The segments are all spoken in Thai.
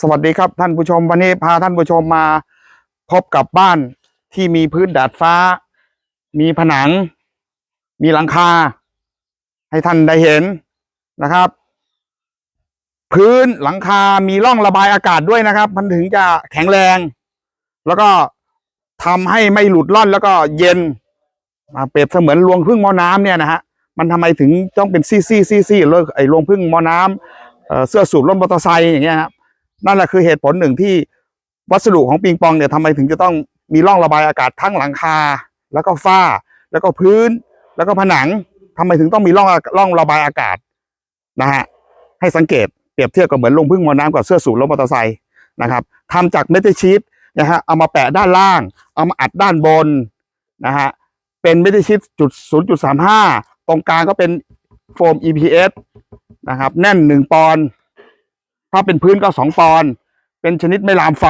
สวัสดีครับท่านผู้ชมวันนี้พาท่านผู้ชมมาพบกับบ้านที่มีพื้นดาดฟ้า มีผนัง มีหลังคา ให้ท่านได้เห็นนะครับ พื้นหลังคา มีร่องระบายอากาศด้วยนะครับ มันถึงจะแข็งแรง แล้วก็ทำให้ไม่หลุดล่อนแล้วก็เย็นมาเปรียบเสมือนรวงพึ่งมอน้ำเนี่ยนะฮะมันทำไมถึงต้องเป็นซี่ซี่ซี่ซี่เลยไอ้รวงพึ่งมอน้ำเอ่อเสื้อสูบรถมอเตอร์ไซค์อย่างเงี้ยครับ นั่นแหละคือเหตุผลหนึ่งที่วัสดุของปิงปองเนี่ยทำไมถึงจะต้องมีร่องระบายอากาศทั้งหลังคา แล้วก็ฝ้า แล้วก็พื้น แล้วก็ผนังทำไมถึงต้องมีร่องร่องระบายอากาศนะฮะให้สังเกตเปรียบเทียบกับเหมือนลงพึ่งมอน้ำกับเสื้อสูทรถมอเตอร์ไซค์นะครับทำจากเมทัลชีตนะฮะเอามาแปะด้านล่าง เอามาอัดด้านบนนะฮะเป็นเมทัลชีตจุดศูนย์จุดสามห้าตรงกลางก็เป็นโฟม EPS นะครับแน่นหนึ่งปอน ถ้าเป็นพื้นก็สองปอน เป็นชนิดไม่ลามไฟ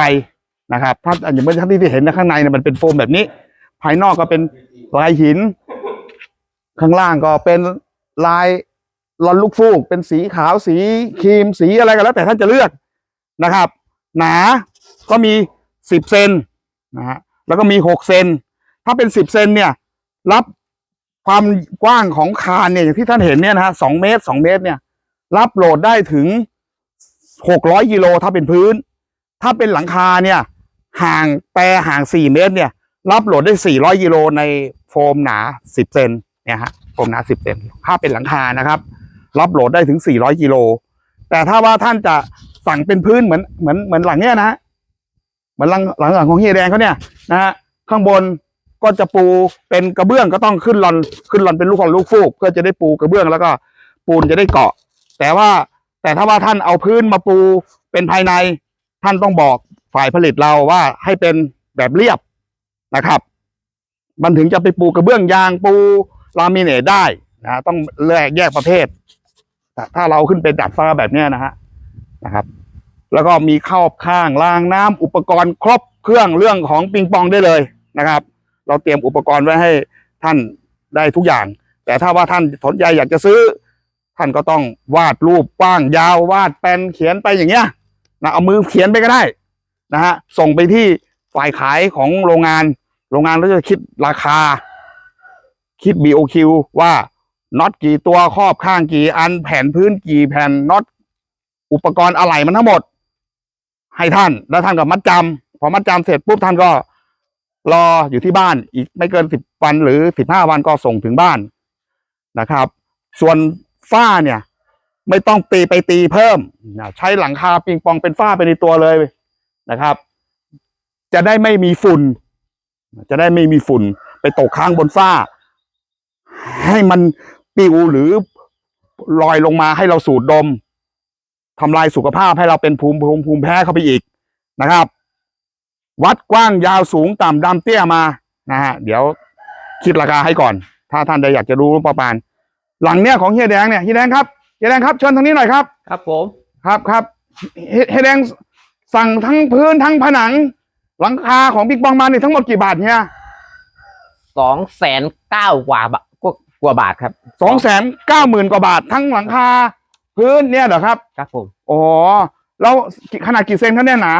นะครับ ถ้าอย่างเมื่อที่ที่เห็นนะข้างในเนี่ยมันเป็นโฟมแบบนี้ ภายนอกก็เป็นลายหิน ข้างล่างก็เป็นลายลอนลูกฟูก เป็นสีขาวสีครีมสีอะไรก็แล้ว แต่ท่านจะเลือกนะครับ หนาก็มีสิบเซนนะฮะแล้วก็มีหกเซนถ้าเป็นสิบเซนเนี่ย รับความกว้างของคานเนี่ยอย่างที่ท่านเห็นเนี่ยนะฮะสองเมตรสองเมตรเนี่ย รับโหลดได้ถึง หกร้อยกิโลถ้าเป็นพื้น ถ้าเป็นหลังคาเนี่ย ห่างแปรห่างสี่เมตรเนี่ย รับโหลดได้สี่ร้อยกิโลในโฟมหนาสิบเซนเนี่ยฮะโฟมหนาสิบเซนถ้าเป็นหลังคานะครับ รับโหลดได้ถึงสี่ร้อยกิโลแต่ถ้าว่าท่านจะสั่งเป็นพื้นเหมือนเหมือนเหมือนหลังเนี้ยนะฮะเหมือนหลังหลังหลังของเฮียแดงเขาเนี่ยนะฮะข้างบนก็จะปูเป็นกระเบื้องก็ต้องขึ้นรอนขึ้นรอนเป็นลูกของลูกฟูกเพื่อจะได้ปูกระเบื้องแล้วก็ปูนจะได้เกาะ แต่ว่า แต่ถ้าว่าท่านเอาพื้นมาปูเป็นภายในท่านต้องบอกฝ่ายผลิตเราว่าให้เป็นแบบเรียบนะครับ มันถึงจะไปปูกระเบื้องยางปูลามิเนตได้นะต้องแยกแยกประเภทแต่ถ้าเราขึ้นเป็นดัดฟ้าแบบนี้นะฮะนะครับ แล้วก็มีข้าข้างล้างน้ำอุปกรณ์ครบเครื่องเรื่องของปิงปองได้เลยนะครับ เราเตรียมอุปกรณ์ไว้ให้ท่านได้ทุกอย่าง แต่ถ้าว่าท่านสนใจอยากจะซื้อ ท่านก็ต้องวาดรูปกว้างยาววาดแปนเขียนไปอย่างเงี้ยนะเอามือเขียนไปก็ได้นะฮะส่งไปที่ฝ่ายขายของโรงงาน โรงงานก็จะคิดราคา คิด BOQ ว่าน็อตกี่ตัวครอบข้างกี่อันแผ่นพื้นกี่แผ่นน็อตอุปกรณ์อะไหล่มันทั้งหมด ให้ท่านแล้วท่านก็มัดจำพอมัดจำเสร็จปุ๊บท่านก็รออยู่ที่บ้านอีกไม่เกินสิบวันหรือสิบห้าวันก็ส่งถึงบ้านนะครับ ส่วน ฝ้าเนี่ย ไม่ต้องตีไปตีเพิ่มนะใช้หลังคาปิงปองเป็นฝ้าไปในตัวเลยนะครับ จะได้ไม่มีฝุ่น จะได้ไม่มีฝุ่น ไปตกค้างบนฝ้า ให้มันปิวหรือลอยลงมาให้เราสูดดมทำลายสุขภาพให้เราเป็นภูมิภูมิภูมิแพ้เข้าไปอีกนะครับ วัดกว้างยาวสูงต่ำดำเตี้ยมานะฮะเดี๋ยวคิดราคาให้ก่อน ถ้าท่านใดอยากจะรู้ประมาณ หลังเนี้ยของเฮียแดงเนี่ยเฮียแดงครับเฮียแดงครับเชิญทางนี้หน่อยครับ ครับผม ครับครับเฮเฮียแดงสั่งทั้งพื้นทั้งผนัง หลังคาของบิ๊กบองมาเนี่ยทั้งหมดกี่บาทเนี่ยสองแสนเก้ากว่าบาทกว่ากว่าบาทครับสองแสนเก้าหมื่นกว่าบาททั้งหลังคา พื้นเนี่ยเหรอครับครับผมอ๋อแล้วขนาดกี่เซนครับเนี่ยหนา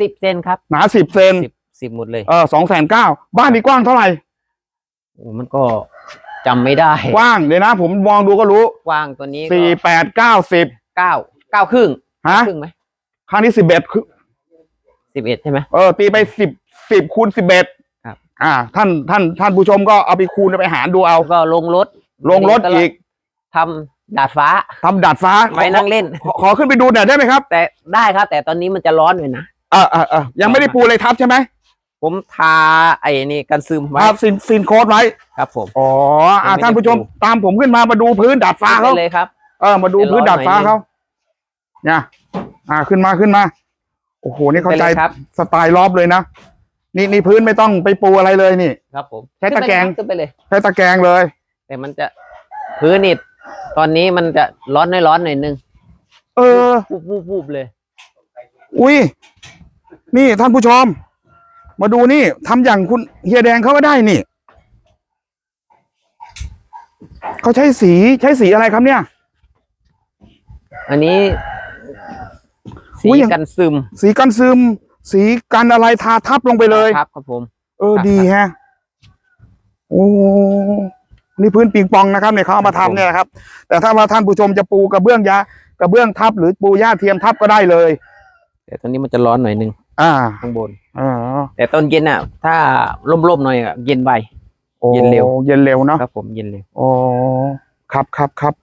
สิบเซนครับหนาสิบเซนสิบสิบหมดเลยเออสองแสนเก้าบ้านนี้กว้างเท่าไหร่โอ้มันก็ จำไม่ได้กว้างเดี๋ยวนะ ผมมองดูก็รู้กว้างตัวนี้ก็สี่แปดเก้าสิบเก้าเก้าครึ่งฮะครึ่งไหมข้างนี้สิบเอ็ดสิบเอ็ดใช่ไหมเออตีไปสิบสิบคูณสิบเอ็ดครับ อ่า ท่านท่านท่านผู้ชมก็เอาไปคูณไปหารดูเอา แล้วก็ลงรถลงรถอีกทำดาดฟ้าทำดาดฟ้าไว้นั่งเล่น ขอขอขึ้นไปดูหน่อยได้ไหมครับแต่ได้ครับ แต่ตอนนี้มันจะร้อนเลยนะ เออเออเออยังไม่ได้ปูเลยทับใช่ไหม ผมทาไอ้นี่กันซึมไว้ทับซินซินโค้ดไว้ครับผม อ๋ออ่ายังไม่ได้ท่านผู้ชมปูตามผมขึ้นมามาดูพื้นดาดฟ้าเขาได้เลยครับ เออมาดูพื้นดาดฟ้าเดี๋ยวรอหน่อยเขาเนี่ยอ่าขึ้นมาขึ้นมา โอ้โหนี่เข้าใจได้ลยครับ สไตล์รอบเลยนะนี่นี่พื้นไม่ต้องไปปูอะไรเลยนี่ ครับผมใช้ตะแกรง ขึ้นไปเลยใช้ตะแกรงเลย แต่มันจะพื้นนี่ตอนนี้มันจะร้อนน้อยร้อนหน่อยนึงเออ วูบวูบวูบเลย อุ้ยนี่ท่านผู้ชม มาดูนี่ทำอย่างคุณเฮียแดงเขาก็ได้นี่เขาใช้สีใช้สีอะไรครับเนี่ย อันนี้สีอุ๊ยอย่าง กันซึมสีกันซึม สีกันอะไรทาทับลงไปเลย ครับครับผม เออครับ ดีแฮะโอ้นี่พื้นปิงปองนะครับเนี่ยเขาเอามาครับทำเนี่ยนะครับ แต่ถ้าว่าท่านผู้ชมจะปูกระเบื้องยากระเบื้องทับหรือปูหญ้าเทียมทับก็ได้เลย แต่ตอนนี้มันจะร้อนหน่อยนึงอ่า ข้างบน อ่าแต่ตอนเย็นอะ ถ้าร่มๆหน่อยอะเย็นไวโอ้เย็นเร็วเย็นเร็วเนาะครับผมเย็นเร็วโอ้ครับครับครับ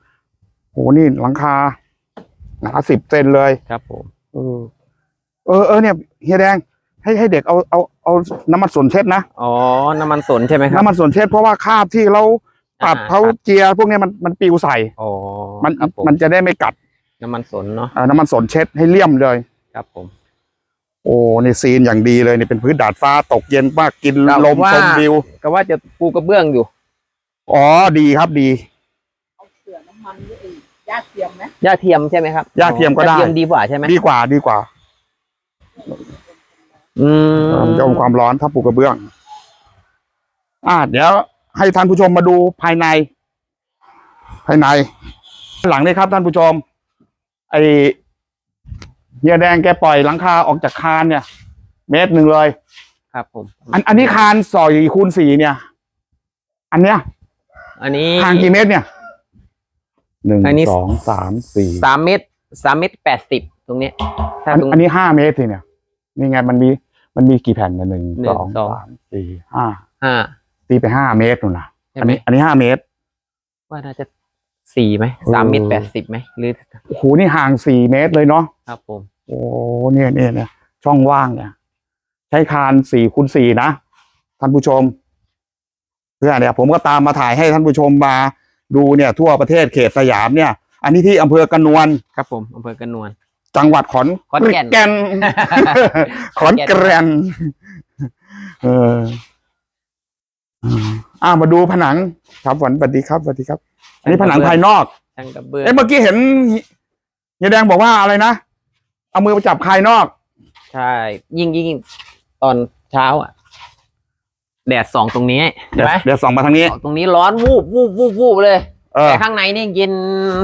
โหนี่หลังคาหนาสิบเซนเลยครับผมเออเออเออเนี่ยเฮียแดง ให้ให้เด็กเอาเอาเอาน้ำมันสนเช็ดนะอ๋อน้ำมันสนใช่ไหมครับ น้ำมันสนเช็ดเพราะว่าคราบที่เราปรับอ่าเขาครับ เจียร์พวกเนี้ยมันมันปิวใส่ อ๋อมันครับผมมันจะได้ไม่กัดน้ำมันสนเนาะอ่าน้ำมันสนเช็ดให้เลี่ยมเลย ครับผม โอ้นี่ซีนอย่างดีเลยนี่เป็นพื้นดาดฟ้าตกเย็นมากกินครับลมว่าชมวิวก็ว่าจะปูกระเบื้องอยู่ อ๋อดีครับดีเอาเสือน้ำมันหรือไอ้ยาเทียมไหมหญ้าเทียมใช่ไหมครับหญ้าเทียมก็ได้หญ้าเทียมดีกว่าใช่ไหมดีกว่าดีกว่า อืมมันจะอมความร้อนถ้าปูกระเบื้อง อ่าเดี๋ยวให้ท่านผู้ชมมาดูภายใน ภายใน หลังนี้ครับท่านผู้ชม ไอ เฮียแดงแกปล่อยหลังคาออกจากคานเนี่ย เมตรหนึ่งเลย ครับผม อันอันนี้คานสอยคูณสี่เนี่ย อันเนี้ยอันนี้ห่างกี่เมตรเนี่ยหนึ่งอันนี้ สองสามสี่สามเมตรสามเมตรแปดสิบตรงเนี้ยถ้าอันตรง อันนี้ห้าเมตรสิเนี่ยนี่ไงมันมีมันมีกี่แผ่นเนี่ยหนึ่งหนึ่สงองสอง สามสี่ห้าห้า ตีไปห้าเมตรนู่นนะใช่อันไหม นี้อันนี้ห้าเมตร ว่าน่าจะสี่ไหมเออสามเมตรแปดสิบไหมหรือโอ้โหนี่ห่างสี่เมตรเลยเนาะ ครับผม โอ้เนี่ยเนี่ยเนี่ยช่องว่างเนี่ย ใช้คานสี่คูณสี่นะท่านผู้ชมเพื่อเนี่ย ผมก็ตามมาถ่ายให้ท่านผู้ชมมา ดูเนี่ย ทั่วประเทศเขตสยามเนี่ย อันนี้ที่อำเภอกระนวน ครับผมอำเภอกระนวลจังหวัดขอนขอนแก่นแก่นขอนแก่นเอออืมอ่ามาดูผนังครับฝันสวัสดีครับสวัสดีครับ อันนี้ผนังภายนอกช่างกระเบื้องเอ้เมื่อกี้เห็นเฮียแดงบอกว่าอะไรนะ เอามือไปจับภายนอก ใช่ ยิ่งยิ่งตอนเช้าอะ แดดส่องตรงนี้ใช่ไหมเดี๋ยวส่องมาทางนี้ ส่องตรงนี้ร้อนวูบวูบวูบวูบเลย เออแต่ข้างในนี่เย็น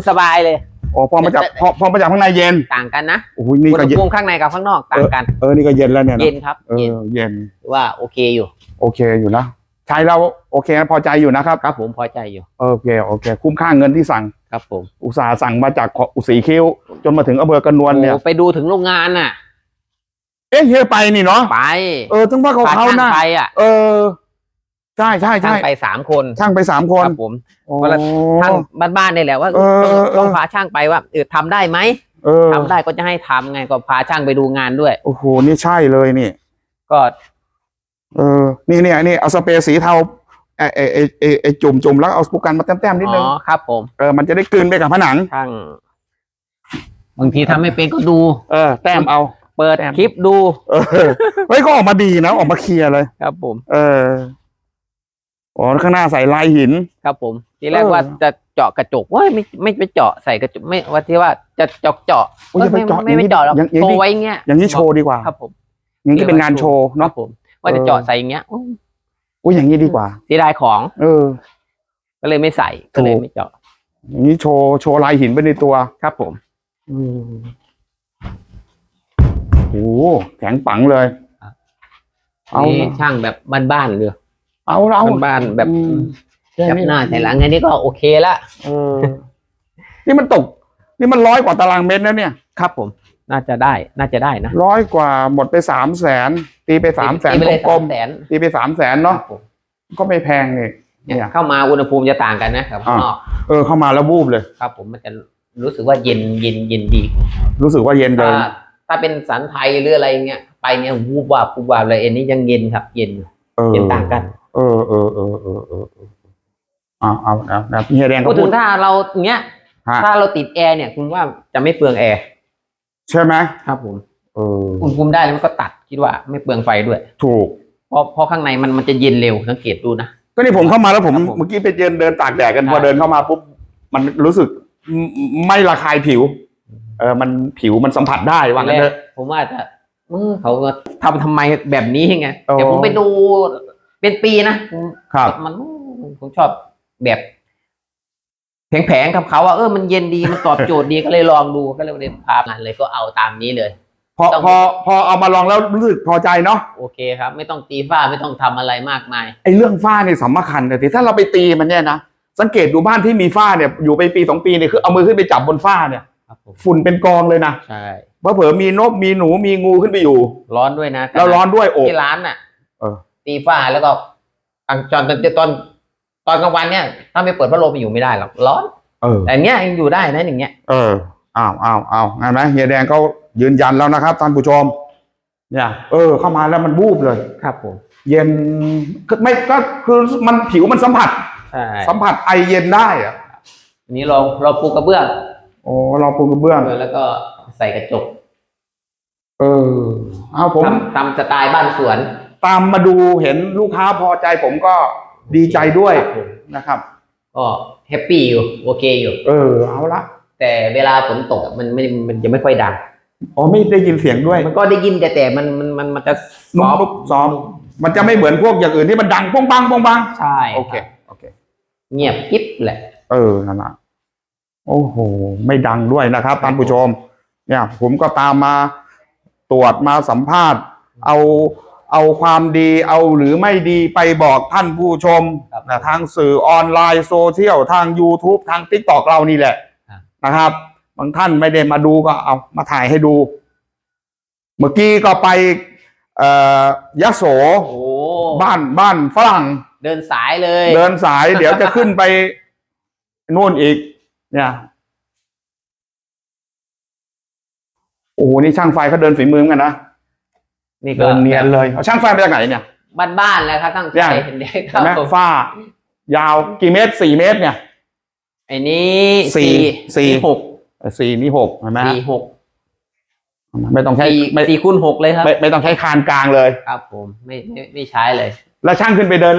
สบายเลย โอ้พอมาจับพอพอมาจับข้างในเย็นต่างกันนะโอ้โหนี่อุณก็หเย็นภูมิข้างในกับข้างนอกต่างกัน เออนี่ก็เย็นแล้วเนี่ยนะเย็นครับเอเย็นอเย็นถือว่าโอเคอยู่ โอเคอยู่นะใช้เราโอเคนะพอใจอยู่นะครับ ครับผมพอใจอยู่ โอเคโอเค คุ้มค่าเงินที่สั่ง ครับผม อุตสาห์สั่งมาจากขออุสีคิ้ว จนมาถึงอำเภอกระนวลเนี่ยโอ้ไปดูถึงโรงงานน่ะ เอ๊ะเฮียไปนี่เนาะ ไป เออถึงว่าเขาพาเขาช่างนะไปอะ เออ ใช่ใช่ช่างใช่ไปสามคน ช่างไปสามคนครับผมโอ้เวลาช่างบ้านๆนี่แหละว่าเออต้องเออต้องพาช่างไปว่าเออทำได้ไหมเออทำได้ก็จะให้ทำไงก็พาช่างไปดูงานด้วย โอ้โห นี่ใช่เลยนี่ ก็ เออ นี่เนี่ยนี่เอาสเปรย์สีเทาไอไอไอไอ้ไอจุ่มจุ่มแล้วเอาสปูกันมาแต้มๆนิดนึงอ๋อครับผมเออ มันจะได้กลืนไปกับผนัง ช่างบางทีทำไม่เป็นก็ดู เออ แต้มเอา เปิดแต้ม คลิปดูเออ เฮ้ย ก็ออกมาดีนะ ออกมาเคลียร์เลย ครับผม เออ อ๋อ ข้างหน้าใส่ลายหิน ครับผม ทีแรกเออว่าจะเจาะกระจกว่าไม่ไม่ไปเจาะใส่กระจกไม่ว่าที่ว่าจะเจาะเจาะโอ้ยอย่าไปไม่เจาะไม่ไม่อย่างนี้เจาะหรอกอย่างอย่างโชนี้ว์ไว้เงี้ยอย่างนี้โชว์ดีกว่า ครับผมอย่างนี้เป็นงานโชว์ครัเนาะ บผม ว่าจะเออเจาะใส่อย่างเงี้ยอู้อุ้ยอย่างนี้ดีกว่าเสียดายของ เออ ก็เลยไม่ใส่ก็เลยไม่เจาะอย่างนี้โชว์โชว์ลายหินไปในตัวครับผมอืมโอ้โหแข็งปังเลยเอานี่ช่างแบบบ้านๆเลยเอาเราบ้านๆแบบอืมแค่จับนี้หน้าแต่หลังอันนี้ก็โอเคละเออนี่มันตก นี่มันร้อยกว่าตารางเมตรนะเนี่ย ครับผม น่าจะได้ น่าจะได้นะร้อยกว่าหมดไปสามแสนตีไปสามแสนตีไปเลยกลสามมแสนๆตีไปสามแสนเนาะครับผมก็ไม่แพงนี่เนี่ยเนี่ยเข้ามาอุณหภูมิจะต่างกันนะกับข้างนอกเออเข้ามาแล้ววูบเลย ครับผมมันจะรู้สึกว่าเย็นเย็นเย็นดีรู้สึกว่าเย็นเลถ้ายถ้าเป็นสันไทยหรืออะไรเงี้ยไปเนี่ยวูบวาบวูบวาบเลยอันนี้ยังเย็นครับ เย็นอยู่เออเย็นต่างกันเออเออเออเออเออเออเอาเอาเอานะพี่เฮียแดงก็พูดพูถึดงถ้าเราเงี้ยฮะถ้าเราติดแอร์เนี่ยคุณว่าจะไม่เปลืองแอร์ ใช่ไหมครับผมเอออุณหภูมิได้แล้วมันก็ตัดคิดว่าไม่เปลืองไฟด้วย ถูก เพราะเพราะข้างในมันมันจะเย็นเร็วสังเกตดูนะ ก็นี่ผมเข้ามาแล้วผมครับผม เมื่อกี้ไปเดินเดินตากแดดกันใช่พอเดินเข้ามาปุ๊บมันรู้สึกไม่ไม่ระคายผิว เออมันผิวมันสัมผัสได้ว่างั้นเถอะ ผมว่าจะเออเขาก็ทำทำไมแบบนี้ไงโอ้ เดี๋ยวผมไปดูเป็นปีนะผมครับ มันผมชอบแบบ แผงๆกับเขาว่าเออมันเย็นดีมันตอบโจทย์ดีก็เลยลองดูก็เลยเลยพางานเลยก็เอาตามนี้เลย พอต้องพอพอเอามาลองแล้วรู้สึกพอใจเนาะโอเคครับ ไม่ต้องตีฝ้าไม่ต้องทำอะไรมากมายไอ้เรื่องฝ้าเนี่ยสำคัญแต่ถ้าเราไปตีมันเนี่ยนะสังเกตดูบ้านที่มีฝ้าเนี่ยอยู่ไปปีสองปีเนี่ยคือเอามือขึ้นไปจับบนฝ้าเนี่ยครับผมฝุ่นเป็นกองเลยนะใช่เพราะเผลอมีนกมีหนูมีงูขึ้นไปอยู่ ร้อนด้วยนะแล้วร้อนด้วยโอบที่ร้านน่ะเออตีฝ้าแล้วก็กลางตอนตอน ตอนตอนกลางวันเนี่ยถ้าไม่เปิดพัดลมอยู่ไม่ได้หรอกร้อนเออแต่เนี้ยยังอยู่ได้นะอย่างเงี้ยเอออ้าวอ้าวอ้าวงั้นไหมเฮียแดงเขายืนยันแล้วนะครับท่านผู้ชม เนี่ย เออ เข้ามาแล้วมันบูบเลย ครับผมเย็นคือไม่ก็คือมันผิวมันสัมผัสใช่สัมผัสไอเย็นได้อะอันนี้เราเราปูกระเบื้องโอ้เราปูกระเบื้องแล้วก็ใส่กระจก เออเอาผมทำทำสไตล์บ้านสวน ตามมาดูเห็นลูกค้าพอใจผมก็ ดีใจด้วยครับผมนะครับ ก็แฮปปี้อยู่โอเคอยู่ เออ เอาละแต่เวลาฝนตกอะมันไม่มันจะไม่ค่อยดัง อ๋อไม่ได้ยินเสียงด้วยมันก็ได้ยินแต่แต่มันมันมันมันจะนุ่ซมอฟปุ๊บซ้อม มันจะไม่เหมือนพวกอย่างอื่นที่มันดังป้องปังป้องปังใช่โอเค รับโอเค เงียบกิ๊บแหละ เออนั่นนะโอ้โห ไม่ดังด้วยนะครับท่านผู้ชม เนี่ย ผมก็ตามมาตรวจมาสัมภาษณ์ เอา เอาความดีเอาหรือไม่ดีไปบอกท่านผู้ชมครับนะทางสื่อออนไลน์โซเชียลทาง YouTube ทาง t ิ k t o k เรานี่แหละครับนะครับ บางท่านไม่ได้มาดูก็เอามาถ่ายให้ดู เมื่อกี้ก็ไปเอ่อยะโสโอ้บ้านบ้านฝรั่ง เดินสายเลย เดินสาย เดี๋ยวจะขึ้นไปนู่นอีก เนี่ยโอ้โหนี่ช่างไฟเขาเดินฝีมือเหมือนกันนะ นี่ก็เดินเนียนเลยเอาช่างไฟมาจากไหนเนี่ยบ้านบ้านๆแล้วครับทั้งเนี่ยใจเด็กคเห็รันบไหมผมฝ้ายาวกี่เมตรสี่เมตรเนี่ยไอ้นี้สี่สี่หกเออสี่นี่หกเห็นไหมฮะสี่หกไม่ต้องใช้สี่ไม่สี่คูณหกเลยครับไม่ไม่ต้องใช้คานกลางเลยครับ ผมไม่ไม่ไม่ใช้เลย แล้วช่างขึ้นไปเดิน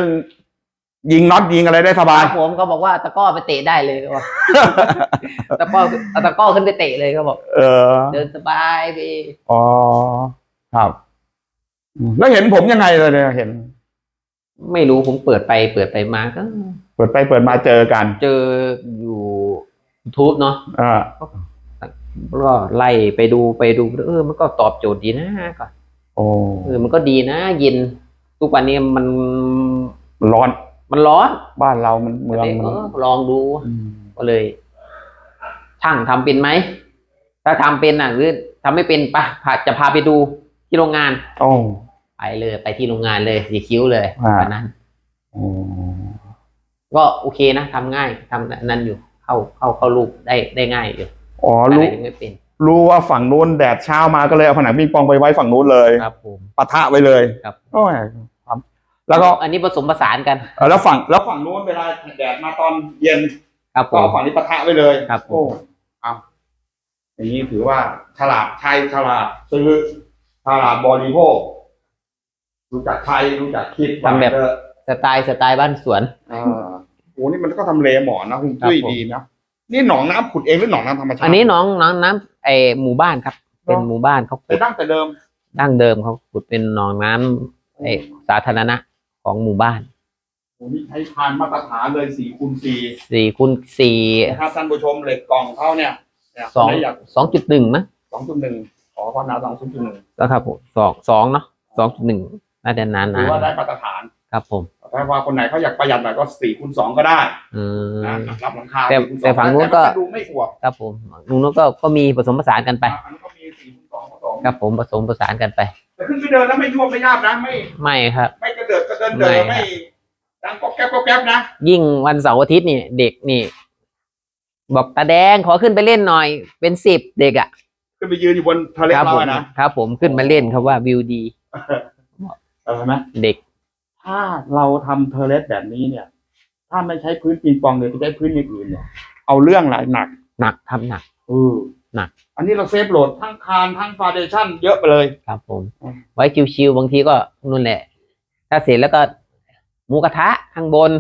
ยิงน็อตยิงอะไรได้สบาคยรับผมก็บอกว่าตะกร้อไปเตะได้เลยก็บอกตะกร้อเอาตะกร้อขึ้นไปเตะเลยก็บอก เออ เดินสบายไปอ๋อครับอืม แล้วเห็นผมยังไงเลยเนี่ยเห็น ไม่รู้ผมเปิดไปเปิดไปมาก็ เปิดไปเปิดมาเจอกัน เจออยู่ทูบเนาะอ่าก็ไล่ไปดูไปดูเออ มันก็ตอบโจทย์ดีนะก็โอ้เออมันก็ดีนะเย็นทุกวันนี้มันร้อน มันร้อนบ้านเรามันเมืองมันเออลองดูมก็เลยช่างทำเป็นไหมถ้าทำเป็นอะหรือทำไม่เป็นปะพาจะพาไปดู ที่โรงงานโอ้ไปเลยไปที่โรงงานเลยสีคิ้วเลยอ่า วันนั้นโอ้ก็โอเคนะทำง่ายทำนั้นอยู่เข้าเข้าเข้ารูปได้ได้ง่ายอยู่อ๋ออะไรรู้ยังไม่เป็นรู้ว่าฝั่งนู้นแดดเช้ามาก็เลยเอาผนังปิงปองไปไว้ฝั่งนู้นเลยครับผมปะทะไว้เลยครับโอ้ยครับแล้วก็อันนี้ผสมผสานกันเออแล้วฝั่งแล้วฝั่งนู้นเวลาแดดมาตอนเย็นครับผก็มเอาฝั่งนี้ปะทะไว้เลยครับผม โอ้เอาอย่างนี้ถือว่าฉลาดใช้ฉลาดซื้อ ฉลาดบริโภครู้จักใช้รู้จักคิดทำแบบเออสไตล์สไตล์บ้านสวนเออโอ้นี่มันก็ทำเลหมอนนะคุณครับจุ้ยผม ดีนะนี่หนองน้ำขุดเองหรือหนองน้ำธรรมชาติอันนี้น้องน้องน้ำไอหมู่บ้านครับ เป็นหมู่บ้านเขาแต่ขุดตั้งแต่เดิมดั้งเดิมเขาขุดเป็นหนองน้ำไอสาธารณะของหมู่บ้านโอ้นี่ใช้คานมาตรฐานเลยสี่คูณสี่สี่คูณสี่ นะครับท่านผู้ชมเหล็กกล่องเขาเนี่ยเนี่ยสองไม่อยากสองจุดหนึ่งมั้งสองจุดหนึ่ง ขอความหนาสองจุดหนึ่งแล้วครับผมสองสองเนาะสองจุดหนึ่งน่าจะนานถืนาอนว่าได้มาตรฐาน ครับผม ถ้าว่าคนไหนเขาอยากประหยัดหน่อยก็สี่คูณสองก็ได้อืนะม รับหลังคาแต่4คูณ2แต่ฝั่งนู้นก็แต่มัดูไม่อวบครับผมลุงนู้นก็ก็มีผสมผสานกันไป อันนี้ก็มีสี่คูณสองผสมครับผมผสมผสานกันไป แต่ขึ้นไปเดินแล้วไม่ยวบไม่ยากนะไม่ไม่ครับ ไม่กระเดิดกระเดินเดินไม่ ไม่ดังก๊อบแก๊บก๊อบแก๊บนะยิ่งวันเสาร์อาทิตย์นี่เด็กนี่ บอกตาแดงขอขึ้นไปเล่นหน่อย เป็นสิบเด็กอะ ขึ้นไปยืนอยู่บนทะเลครับเราผมอะนะครับผมขึ้นมาเล่นครับว่าวิวดี เออเห็นไหมเด็กถ้าเราทำเทอร์เลสแบบนี้เนี่ย ถ้าไม่ใช้พื้นปิงปองเลยไปใช้พื้นอย่างอื่นเนี่ยเอาเรื่องหลายหนักหนักทำหนัก เออหนัก อันนี้เราเซฟโหลดทั้งคานทั้งฟาเดชั่นเยอะไปเลย ครับผม อืม ไว้ชิวๆบางทีก็นู่นแหละ ถ้าเสร็จแล้วก็หมูกระทะข้างบน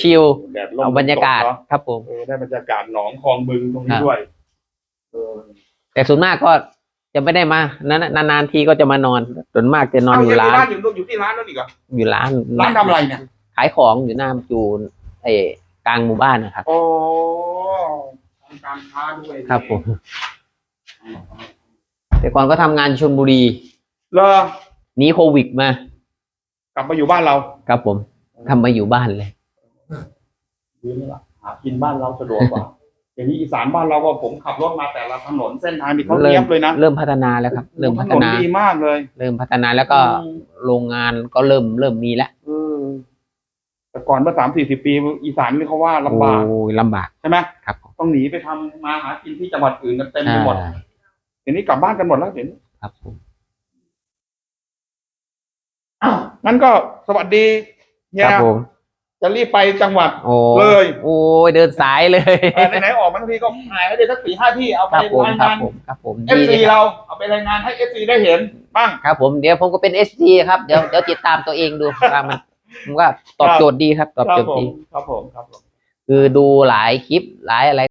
ชิวแดดๆลมเอาบรรยากาศตเนอะครับผม เออได้บรรยากาศหนองคลองบึงตรงคนี้รับด้วย เออ แต่ส่วนมากก็จะไม่ได้มานานๆทีก็จะมานอนส่วนมากจะนอนอยู่เาร้านอยู่อยู่ที่ร้านนั่นอีกเหรออยู่ร้านร้านทำอะไรเนี่ยขายของอยู่หน้าจูนไอ้กลางหมู่บ้านนะครับโอ้ทำการค้าด้วยครับผมแต่ก่อนก็ทำงานชลบุรีเลอหนีโควิดมา กลับมาอยู่บ้านเรา ครับผมทำมาอยู่บ้านเลยดีไหมล่ะหากินบ้านเราสะดวกกว่า อย่างนี้อีสานบ้านเราก็ผมขับรถมาแต่ละถนนเส้นทางนี่เขาเริ่เนียมบเลยนะเริ่มพัฒนาแล้วครับ เริ่มพัฒนาถดีมากเลย เริ่มพัฒนาแล้วก็อืมโรงงานก็เริ่มเริ่มมีแล้วเออแต่ก่อนเมื่อสามสี่สิบปี อีสานนี่เขาว่าลำบากโอ้ยลำบากใช่ไหมครับผมต้องหนีไปทำมาหากินที่จังหวัดอื่นกันเต็มไปหมดใช่เดี๋ยวนี้กลับบ้านกันหมดแล้วเดี๋ยวนี้ครับผมอ้าวงั้นก็สวัสดีเฮีคยรับผม จะรีบไปจังหวัดโอ้เลยโอ้ยเดินสายเลย เออไหนๆออกมาทั้งทีก็ถ่ายให้ได้สักสี่ห้าที่เอาไปครับผมรายครับงานผมครับผมเอฟดีเลซียครับเราเอาไปรายงานให้เอฟซีได้เห็นบ้าง ครับผมเดี๋ยวผมก็เป็นเอสจีครับเดี๋ยวเดี๋ยวติดตามตัวเองดูว่ามันผมว่าตอบโจทย์ดีครับ ตอบครัโจบทย์ผมดีครับผมครับผม คือดูหลายคลิปหลายอะไร